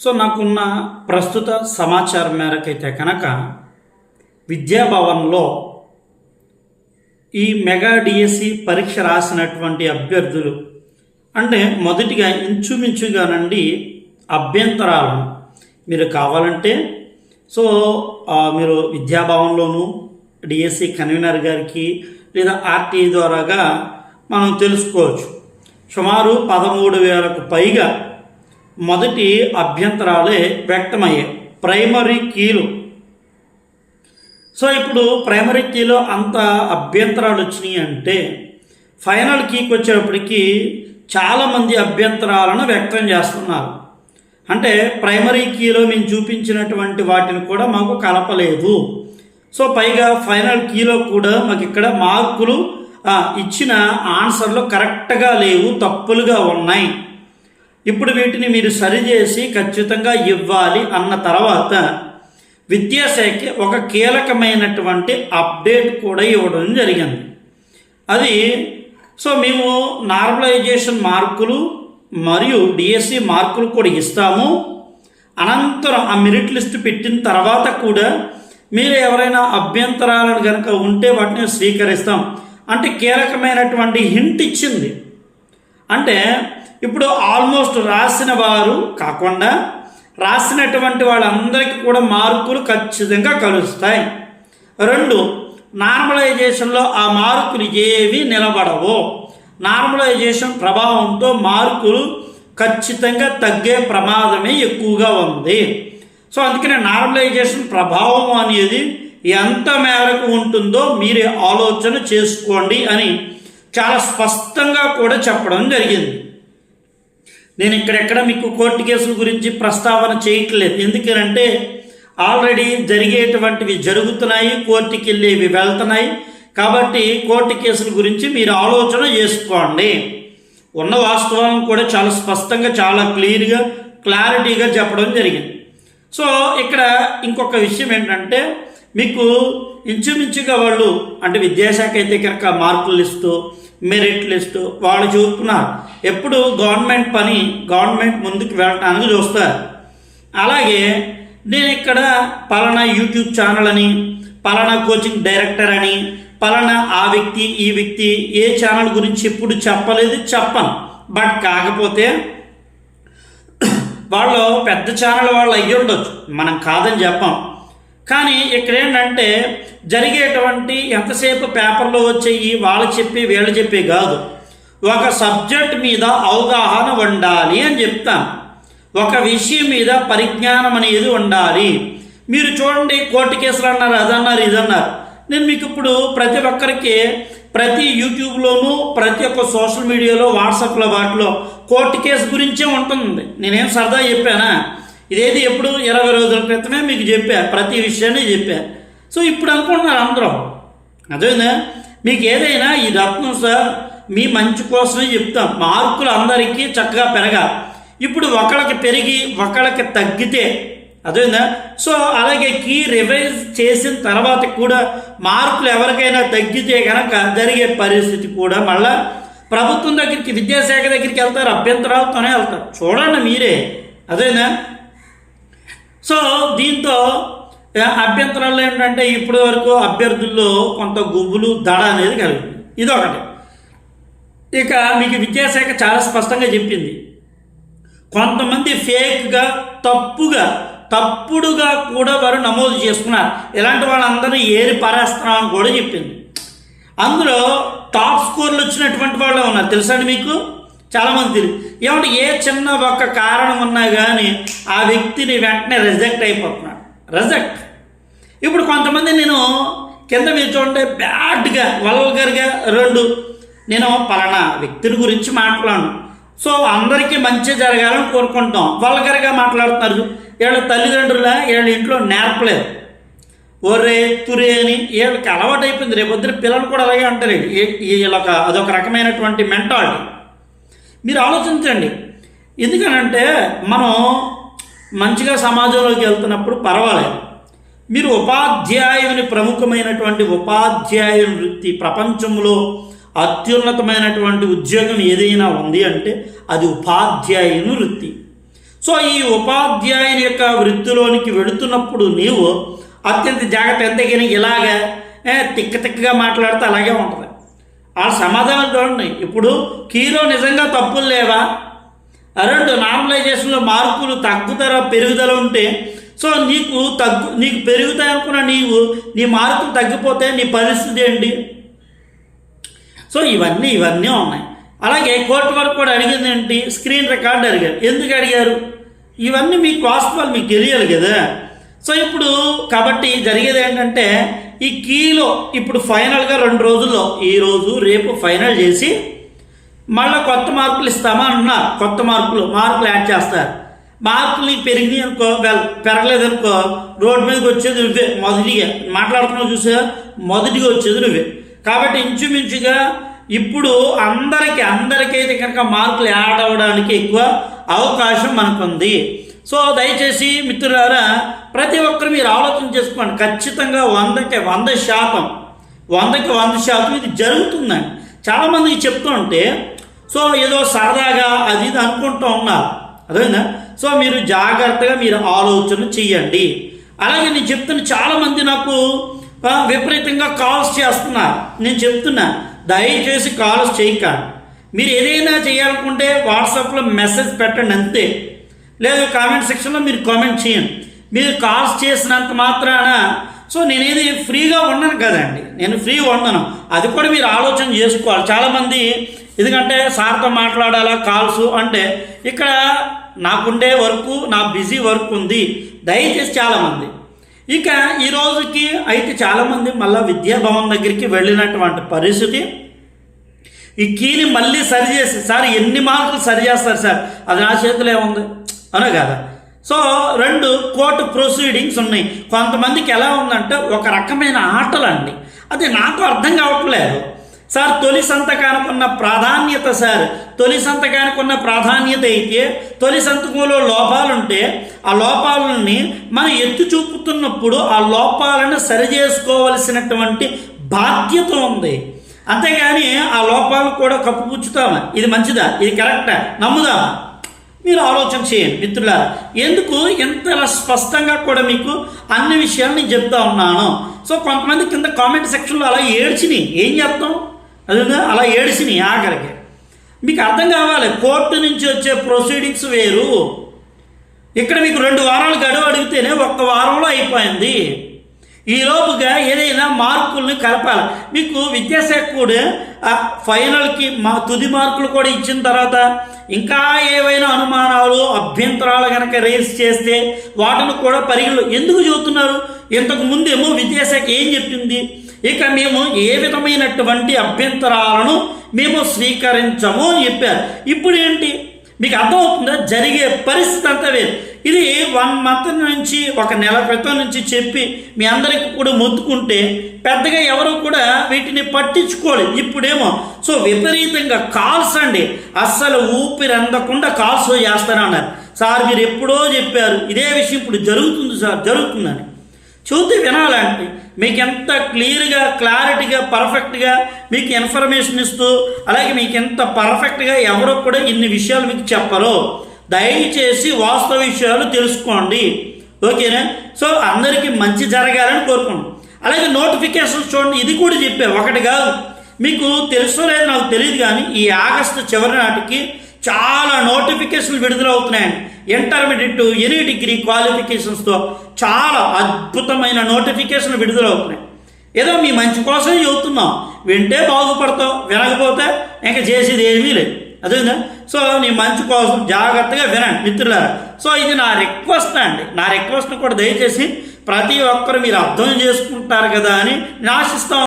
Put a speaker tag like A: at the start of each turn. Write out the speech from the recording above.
A: So నాకున్న ప్రస్తుత సమాచారం మేరకైతే కనుక విద్యాభవన్లో ఈ మెగా డిఎస్సి పరీక్ష రాసినటువంటి అభ్యర్థులు అంటే మొదటిగా ఇంచుమించుగానండి అభ్యంతరాలను. మీరు కావాలంటే సో మీరు విద్యాభవన్లోను డిఎస్సి కన్వీనర్ గారికి లేదా ఆర్టీఈ ద్వారాగా మనం తెలుసుకోవచ్చు. సుమారు పదమూడు వేలకు పైగా మొదటి అభ్యంతరాలే వ్యక్తమయ్యాయి ప్రైమరీ కీలు. సో ఇప్పుడు ప్రైమరీ కీలో అంత అభ్యంతరాలు వచ్చినాయి అంటే ఫైనల్ కీకి వచ్చేటప్పటికి చాలామంది అభ్యంతరాలను వ్యక్తం చేస్తున్నారు. అంటే ప్రైమరీ కీలో మేము చూపించినటువంటి వాటిని కూడా మాకు కలపలేదు. సో పైగా ఫైనల్ కీలో కూడా మాకు ఇక్కడ మార్కులు ఇచ్చిన ఆన్సర్లు కరెక్ట్గా లేవు తప్పులుగా ఉన్నాయి. ఇప్పుడు వీటిని మీరు సరిచేసి ఖచ్చితంగా ఇవ్వాలి అన్న తర్వాత విద్యాశాఖ ఒక కీలకమైనటువంటి అప్డేట్ కూడా ఇవ్వడం జరిగింది. అది సో మేము నార్మలైజేషన్ మార్కులు మరియు డిఎస్సి మార్కులు కూడా ఇస్తాము. అనంతరం ఆ మెరిట్ లిస్ట్ పెట్టిన తర్వాత కూడా మీరు ఎవరైనా అభ్యంతరాలను కనుక ఉంటే వాటిని స్వీకరిస్తాం. అంటే కీలకమైనటువంటి హింట్ ఇచ్చింది. అంటే ఇప్పుడు ఆల్మోస్ట్ రాసిన వారు కాకుండా రాసినటువంటి వాళ్ళందరికీ కూడా మార్కులు ఖచ్చితంగా కలుస్తాయి. రెండు నార్మలైజేషన్లో ఆ మార్కులు ఏవి నిలబడవు. నార్మలైజేషన్ ప్రభావంతో మార్కులు ఖచ్చితంగా తగ్గే ప్రమాదమే ఎక్కువగా ఉంది. సో అందుకనే నార్మలైజేషన్ ప్రభావం అనేది ఎంత మేరకు ఉంటుందో మీరే ఆలోచన చేసుకోండి అని చాలా స్పష్టంగా కూడా చెప్పడం జరిగింది. నేను ఇక్కడెక్కడ మీకు కోర్టు కేసుల గురించి ప్రస్తావన చేయట్లేదు. ఎందుకంటే ఆల్రెడీ జరిగేటువంటివి జరుగుతున్నాయి కోర్టుకి వెళ్ళేవి వెళ్తున్నాయి. కాబట్టి కోర్టు కేసుల గురించి మీరు ఆలోచన చేసుకోండి. ఉన్న వాస్తవాలను కూడా చాలా స్పష్టంగా చాలా క్లియర్గా క్లారిటీగా చెప్పడం జరిగింది. సో ఇక్కడ ఇంకొక విషయం ఏంటంటే మీకు ఇంచుమించుగా వాళ్ళు అంటే విద్యాశాఖ అయితే కనుక మార్కులు ఇస్తూ మెరిట్ లిస్టు వాళ్ళు చూస్తున్నారు ఎప్పుడు గవర్నమెంట్ పని గవర్నమెంట్ ముందుకు వెళ్ళటానికి చూస్తారు. అలాగే నేను ఇక్కడ పలానా యూట్యూబ్ ఛానల్ అని పలానా కోచింగ్ డైరెక్టర్ అని పలానా ఆ వ్యక్తి ఈ వ్యక్తి ఏ ఛానల్ గురించి ఎప్పుడు చెప్పలేదు చెప్పను. బట్ కాకపోతే వాళ్ళు పెద్ద ఛానల్ వాళ్ళు అయ్యి ఉండొచ్చు మనం కాదని చెప్పాం. కానీ ఇక్కడ ఏంటంటే జరిగేటువంటి ఎంతసేపు పేపర్లో వచ్చేవి వాళ్ళు చెప్పి వీళ్ళు చెప్పి కాదు. ఒక సబ్జెక్ట్ మీద అవగాహన ఉండాలి అని చెప్తాను. ఒక విషయం మీద పరిజ్ఞానం అనేది ఉండాలి. మీరు చూడండి కోర్టు కేసులు అన్నారు అదన్నారు ఇదన్నారు. నేను మీకు ఇప్పుడు ప్రతి ఒక్కరికి ప్రతి యూట్యూబ్లోనూ ప్రతి ఒక్క సోషల్ మీడియాలో వాట్సాప్లో వాటిలో కోర్టు కేసు గురించే ఉంటుంది. నేనేం సరదా చెప్పానా? ఇదేది ఎప్పుడు? ఇరవై రోజుల క్రితమే మీకు చెప్పా. ప్రతి విషయాన్ని చెప్పా. సో ఇప్పుడు అనుకుంటున్నారు అందరం. అదేనా మీకు ఏదైనా ఈ రత్నం సార్ మీ మంచి కోసమే చెప్తాం. మార్కులు అందరికీ చక్కగా పెరగాలి ఇప్పుడు ఒకళ్ళకి పెరిగి ఒకళ్ళకి తగ్గితే అదేనా సో అలాగే కీ రివైజ్ చేసిన తర్వాత కూడా మార్కులు ఎవరికైనా తగ్గితే కనుక జరిగే పరిస్థితి కూడా మళ్ళా ప్రభుత్వం దగ్గరికి విద్యాశాఖ దగ్గరికి వెళ్తారు అభ్యంతరాలతోనే వెళ్తారు. చూడండి మీరే. అదేనా సో దీంతో అభ్యంతరాలు ఏంటంటే ఇప్పటి వరకు అభ్యర్థుల్లో కొంత గుబులు దడ అనేది కలిగింది ఇదొకటి. ఇక మీకు విద్యాశాఖ చాలా స్పష్టంగా చెప్పింది. కొంతమంది ఫేక్గా తప్పుగా తప్పుడుగా కూడా వారు నమోదు చేసుకున్నారు. ఇలాంటి వాళ్ళందరినీ ఏరి పారేస్తున్నామని కూడా చెప్పింది. అందులో టాప్ స్కోర్లు వచ్చినటువంటి వాళ్ళే ఉన్నారు. తెలుసా అండి మీకు? చాలామంది తెలియదు ఏమంటే ఏ చిన్న ఒక్క కారణం ఉన్నా కానీ ఆ వ్యక్తిని వెంటనే రిజెక్ట్ అయిపోతున్నాడు రిజెక్ట్ ఇప్పుడు కొంతమంది నేను కింద మీరు చూడండి బ్యాడ్గా వల్గర్గా రెండు నేను పలానా వ్యక్తిని గురించి మాట్లాడను సో అందరికీ మంచి జరగాలని కోరుకుంటాం వల్గర్గా మాట్లాడుతున్నారు వీళ్ళ తల్లిదండ్రుల వీళ్ళ ఇంట్లో నేర్పలేదు ఒరే తురే అని వీళ్ళకి అలవాటు అయిపోయింది రేపొద్దున పిల్లలు కూడా అలాగే అంటారు వీళ్ళొక అదొక రకమైనటువంటి మెంటాలిటీ మీరు ఆలోచించండి. ఎందుకనంటే మనం మంచిగా సమాజంలోకి వెళ్తున్నప్పుడు పర్వాలేదు. మీరు ఉపాధ్యాయుని ప్రముఖమైనటువంటి ఉపాధ్యాయుని వృత్తి ప్రపంచంలో అత్యున్నతమైనటువంటి ఉద్యోగం ఏదైనా ఉంది అంటే అది ఉపాధ్యాయుని వృత్తి. సో ఈ ఉపాధ్యాయుని యొక్క వృత్తిలోనికి వెళుతున్నప్పుడు నీవు అత్యంత జాగ్రత్త ఎంతకని ఇలాగా తిక్క తిక్కగా మాట్లాడితే అలాగే ఉంటుంది. ఆ సమాధానం చూడండి ఇప్పుడు కీలో నిజంగా తప్పులు లేవా? రెండు నార్మలైజేషన్లో మార్కులు తగ్గుదల పెరుగుదల ఉంటే? సో నీకు తగ్గు నీకు పెరుగుతాయి అనుకున్న నీవు నీ మార్కులు తగ్గిపోతే నీ పరిస్థితి ఏంటి? సో ఇవన్నీ ఇవన్నీ ఉన్నాయి. అలాగే కోర్టు వరకు కూడా అడిగింది ఏంటి? స్క్రీన్ రికార్డ్ అడిగారు. ఎందుకు అడిగారు? ఇవన్నీ మీకు వాస్తవాలు మీకు తెలియాలి కదా. సో ఇప్పుడు కాబట్టి జరిగేది ఏంటంటే ఈ కీలో ఇప్పుడు ఫైనల్గా రెండు రోజుల్లో ఈ రోజు రేపు ఫైనల్ చేసి మళ్ళీ కొత్త మార్కులు ఇస్తామా అంటున్నారు. కొత్త మార్కులు మార్కులు యాడ్ చేస్తారు. మార్కులు పెరిగినాయి అనుకో వెల్ పెరగలేదు అనుకో రోడ్డు మీదకి వచ్చేది నువ్వే. మొదటిగా మాట్లాడుతున్నావు చూసా? మొదటిగా వచ్చేది నువ్వే. కాబట్టి ఇంచుమించుగా ఇప్పుడు అందరికీ అందరికైతే కనుక మార్కులు యాడ్ అవ్వడానికి ఎక్కువ అవకాశం మనకుంది. సో దయచేసి మిత్రులారా ప్రతి ఒక్కరు మీరు ఆలోచన చేసుకోండి. ఖచ్చితంగా వందకి వంద శాతం వందకి వంద శాతం ఇది జరుగుతుందండి. చాలామందికి చెప్తూ ఉంటే సో ఏదో సరదాగా అది ఇది అనుకుంటూ ఉన్నారు. అదేనా సో మీరు జాగ్రత్తగా మీరు ఆలోచన చెయ్యండి. అలాగే నేను చెప్తున్న చాలామంది నాకు విపరీతంగా కాల్స్ చేస్తున్నారు. నేను చెప్తున్నా దయచేసి కాల్స్ చేయక. మీరు ఏదైనా చేయాలనుకుంటే వాట్సాప్లో మెసేజ్ పెట్టండి అంతే. లేదు కామెంట్ సెక్షన్లో మీరు కామెంట్ చేయండి. మీరు కాల్స్ చేసినంత మాత్రాన సో నేనేది ఫ్రీగా ఉండను కదండి. నేను ఫ్రీగా ఉండను అది కూడా మీరు ఆలోచన చేసుకోవాలి. చాలామంది ఎందుకంటే సార్తో మాట్లాడాలా కాల్స్ అంటే ఇక్కడ నాకుండే వర్క్ నా బిజీ వర్క్ ఉంది. దయచేసి చాలామంది. ఇక ఈ రోజుకి అయితే చాలామంది మళ్ళీ విద్యాభవన్ దగ్గరికి వెళ్ళినటువంటి పరిస్థితి. ఈ కీని మళ్ళీ సరి చేసి సార్ ఎన్ని మార్కులు సరి చేస్తారు సార్? అది నా చేతిలో ఏముంది? అనే కదా? సో రెండు కోర్టు ప్రొసీడింగ్స్ ఉన్నాయి. కొంతమందికి ఎలా ఉందంటే ఒక రకమైన ఆటలండి. అది నాకు అర్థం కావట్లేదు. సార్ తొలి సంతకానికి ఉన్న ప్రాధాన్యత సార్ తొలి సంతకానికి ఉన్న ప్రాధాన్యత అయితే తొలి సంతకంలో లోపాలుంటే ఆ లోపాలని మనం ఎత్తు చూపుతున్నప్పుడు ఆ లోపాలను సరిచేసుకోవలసినటువంటి బాధ్యత ఉంది. అంతేగాని ఆ లోపాలు కూడా కప్పుపుచ్చుతామా ఇది మంచిదా? ఇది కరెక్టా? నమ్ముదామా? మీరు ఆలోచన చేయండి మిత్రులారా. ఎందుకు ఎంత స్పష్టంగా కూడా మీకు అన్ని విషయాలు నేను చెప్తా ఉన్నాను? సో కొంతమంది కింద కామెంట్ సెక్షన్లో అలా ఏడ్చినాయి ఏం చేస్తాం? అదేనా అలా ఏడ్చినాయి ఆఖరికి. మీకు అర్థం కావాలి కోర్టు నుంచి వచ్చే ప్రొసీడింగ్స్ వేరు. ఇక్కడ మీకు రెండు వారాలు గడువు అడిగితేనే ఒక్క వారంలో అయిపోయింది. ఈ లోపుగా ఏదైనా మార్కుల్ని కలపాలి. మీకు విద్యాశాఖ కూడా ఫైనల్కి మా తుది మార్కులు కూడా ఇచ్చిన తర్వాత ఇంకా ఏవైనా అనుమానాలు అభ్యంతరాలు కనుక రేస్ చేస్తే వాటిని కూడా పరిగణలో ఎందుకు చూస్తున్నారు? ఇంతకు ముందేమో విద్యాశాఖ ఏం చెప్పింది? ఇక మేము ఏ విధమైనటువంటి అభ్యంతరాలను మేము స్వీకరించము అని చెప్పారు. ఇప్పుడు ఏంటి? మీకు అర్థమవుతుందా? జరిగే పరిస్థితి అంతా వేరు. ఇది వన్ మంత్ నుంచి ఒక నెల క్రితం నుంచి చెప్పి మీ అందరికీ కూడా మొత్తుకుంటే పెద్దగా ఎవరు కూడా వీటిని పట్టించుకోలేదు ఇప్పుడేమో సో విపరీతంగా కాల్స్ అండి. అస్సలు ఊపిరి అందకుండా కాల్స్ చేస్తారన్నారు సార్ మీరు ఎప్పుడో చెప్పారు ఇదే విషయం ఇప్పుడు జరుగుతుంది సార్ జరుగుతుందని. చూస్తే వినాలండి. మీకు ఎంత క్లియర్గా క్లారిటీగా పర్ఫెక్ట్గా మీకు ఇన్ఫర్మేషన్ ఇస్తూ అలాగే మీకు ఎంత పర్ఫెక్ట్గా ఎవరో కూడా ఇన్ని విషయాలు మీకు చెప్పరు దయచేసి వాస్తవ విషయాలు తెలుసుకోండి. ఓకేనా? సో అందరికీ మంచి జరగాలని కోరుకోండి అలాగే నోటిఫికేషన్స్ చూడండి ఇది కూడా చెప్పే ఒకటి కాదు. మీకు తెలుసో లేదో నాకు తెలియదు కానీ ఈ ఆగస్టు చివరి నాటికి చాలా నోటిఫికేషన్లు విడుదలవుతున్నాయండి. ఇంటర్మీడియట్ ఎనీ డిగ్రీ క్వాలిఫికేషన్స్తో చాలా అద్భుతమైన నోటిఫికేషన్ విడుదలవుతున్నాయి ఏదో మీ మంచి కోసం చెబుతున్నాం వింటే బాగుపడతావు వినకపోతే ఇంకా చేసేది ఏమీ లేదు. అదేనా సో నీ మంచి కోసం జాగ్రత్తగా వినండి మిత్రులారా. సో ఇది నా రిక్వెస్ట్ అండి. నా రిక్వెస్ట్ని కూడా దయచేసి ప్రతి ఒక్కరు మీరు అర్థం చేసుకుంటారు కదా అని నేను ఆశిస్తాం